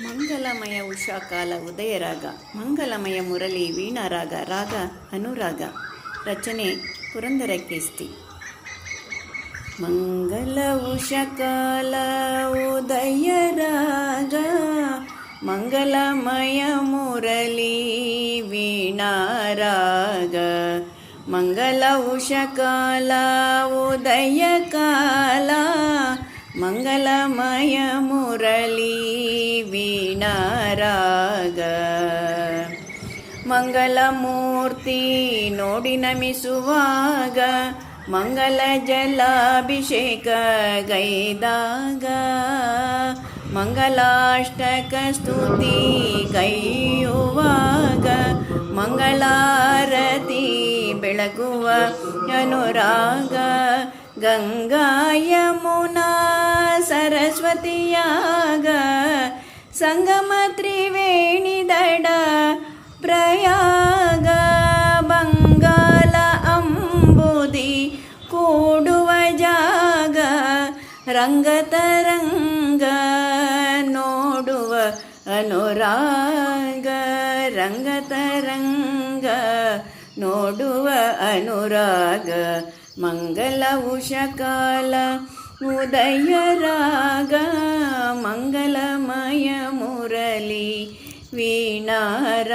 ಮಂಗಲಮಯ ಉಷಾಕಾಲ ಉದಯರಾಗ, ಮಂಗಲಮಯ ಮುರಳಿ ವೀಣಾರಾಗ, ರಾಗ ಅನುರಾಗ. ರಚನೆ ಪುರಂದರ ಕೇಸ್ತಿ ಮಂಗಲ ಉಷಕಾಲ ಉದಯರಾಗ, ಮಂಗಲಮಯ ಮುರಳಿ ವೀಣಾರಾಗ. ಮಂಗಲ ಉಷಕಾಲ ಉದಯ ಮಂಗಲಮಯ ಮುರಳಿ ವೀಣಾರಾಗ. ಮಂಗಲಮೂರ್ತಿ ನೋಡಿ ನಮಿಸುವಾಗ, ಮಂಗಲ ಜಲಾಭಿಷೇಕ ಗೈದಾಗ. ಮಂಗಲಾಷ್ಟಕ ಸ್ತುತಿ ಗೈಯುವಾಗ, ಮಂಗಳಾರತಿ ಬೆಳಗುವ ಅನುರಾಗ. ಗಂಗಾ ಯಮುನಾ ಸರಸ್ವತಿಯಾಗ ಸಂಗಮ ತ್ರಿವೇಣಿ ದಡ ಪ್ರಯಾಗ ಬಂಗಾಲ ಅಂಬುದಿ ಕೂಡುವ ಜಾಗ ರಂಗತರಂಗ ನೋಡುವ ಅನುರಾಗ ರಂಗತರಂಗ ನೋಡುವ ಅನುರಾಗ ಮಂಗಲ ಉಷಕಾಲ ಉದಯ ರಾಗ ಮಂಗಲಮಯ ಮುರಳಿ ವೀಣಾರಾಗ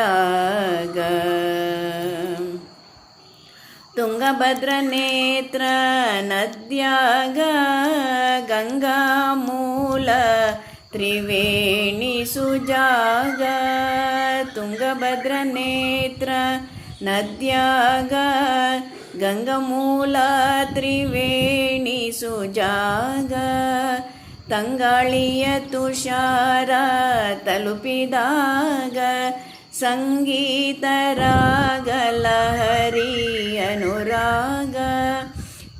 ತುಂಗಭದ್ರ ನೇತ್ರ ನದ್ಯಾಗ ಗಂಗಾ ಮೂಲ ತ್ರಿವೇಣಿ ಸುಜಾಗ ತುಂಗಭದ್ರ ನೇತ್ರ ನದ್ಯಾಗ ಗಂಗಮೂಲ ತ್ರಿವೇಣಿ ಸುಜಾಗ ತಂಗಾಳಿಯ ತುಷಾರ ತಲುಪಿದಾಗ ಸಂಗೀತ ರಾಗ ಹರಿ ಅನುರಾಗ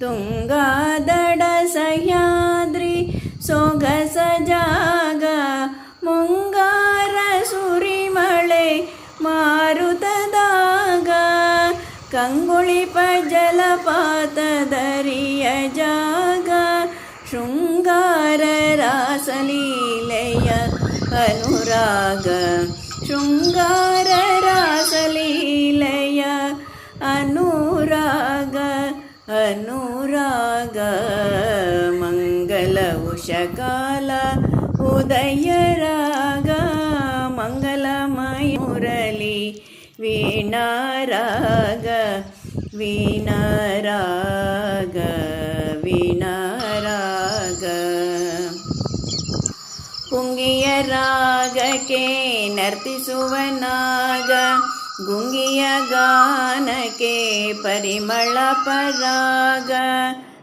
ತುಂಗಾದಡ ಸಹ್ಯಾದ್ರಿ ಸೊಗಸ ಕಂಗುಳಿಪ ಜಲಪಾತ ದರಿಯ ಜಾಗ ಶೃಂಗಾರ ರಾಸಲೀಲೆಯ ಅನುರಾಗ ಶೃಂಗಾರ ರಾಸಲೀಲೆಯ ಅನುರಾಗ ಅನುರಾಗ ಮಂಗಲ ಉಷಕಾಲ ಉದಯ ವೀಣಾರಾಗ ವೀಣಾರಾಗ ವೀಣಾರಾಗ ಪುಂಗಿಯ ರಾಗಕ್ಕೆ ನರ್ತಿಸುವ ನಾಗ ಗುಂಗಿಯ ಗಾನಕ್ಕೆ ಪರಿಮಳ ಪರಾಗ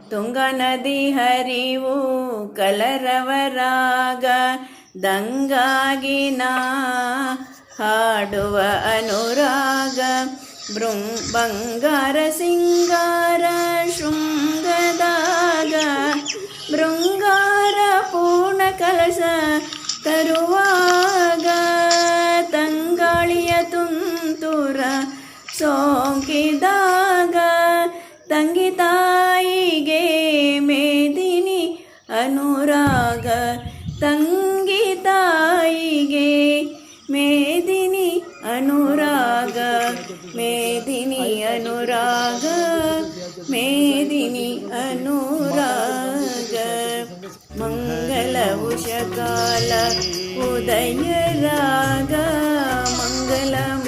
ತುಂಗ ನದಿ ಹರಿವು ಕಲರವ ರಾಗ ದಂಗಾಗಿ ನಾ ಹಾಡುವ ಅನುರಾಗ ಬೃಂ ಬಂಗಾರ ಸಿಂಗಾರ ಶೃಂಗದಾಗ ಬೃಂಗಾರ ಪೂರ್ಣ ಕಲಶ அனுராக மேதினி அனுராக மேதினி அனுராக. மங்கள உஷகால உதயராக மங்களம்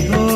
हो